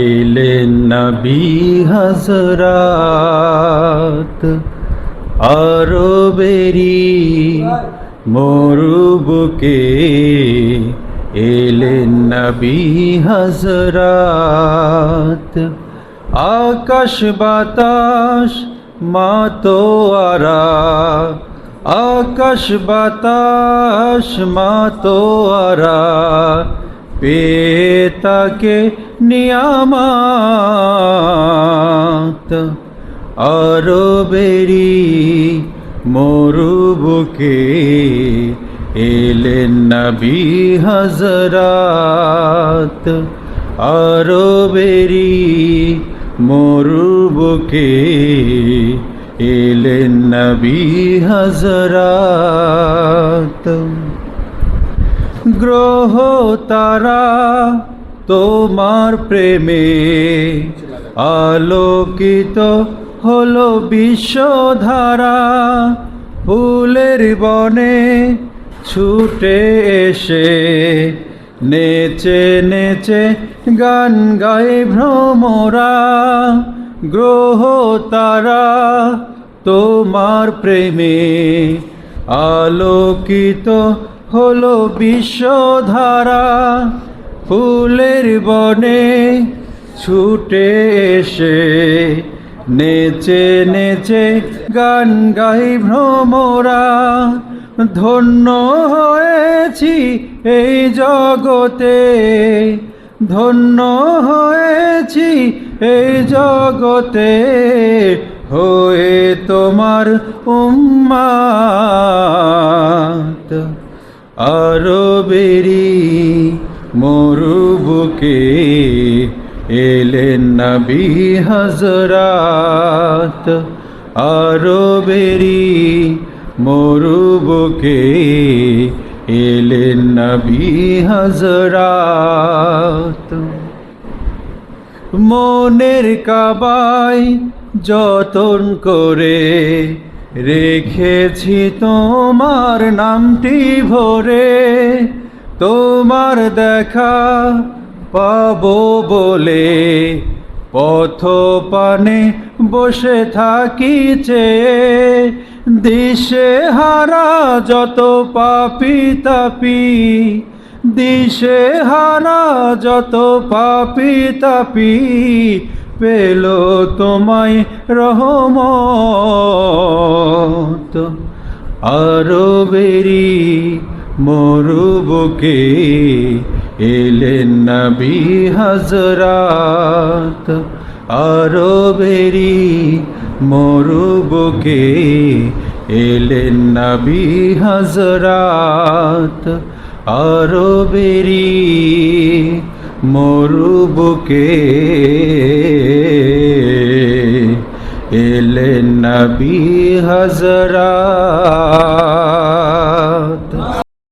এলেন নবী হজরাত আরবেরি মরুবুকে এলেন নবী হজরাত আকাশ বাতাস মাতোয়ারা আকাশ বাতাস মাতোয়ারা পেতাকে নিয়ামাত আরবেরি মরুবুকে এলেন নবী হজরাত আরবেরি মরুবুকে এলেন নবী হজরাত গ্রহ তারা তোমার প্রেমে আলোকিত হলো বিশ্বধারা। ফুলের বনে ছুটে এসে নেচে নেচে গান গায় ভ্রমরা। গ্রহ তারা তোমার প্রেমে আলোকিত হলো বিশ্বধারা, ফুলের বনে ছুটে এসে নেচে নেচে গান গাই ভ্রমরা। ধন্য হয়েছি এই জগতে, ধন্য হয়েছি এই জগতে, হয়ে তোমার উম্মাত আরবেরি মরুবুকে এলেন নবী হজরাত আরবেরি মরুবুকে এলেন নবী হজরাত মনের কাবায় যতন করে রেখেছি তোমার নামটি ভরে, তোমার দেখা পাবো বলে। পথ পানে বসে থাকি চেয়ে দিশে হারা যত পাপি তাপি, দিশে হারা যত পাপি তাপি পেল তোমায় রহমত। আরও বেরি মরুবকে এলেন নবী হজরাত আরও বেরি মরুবকে এলেন নবী হজরাত আরও বেরি মরুবকে দিলে নবী হজরা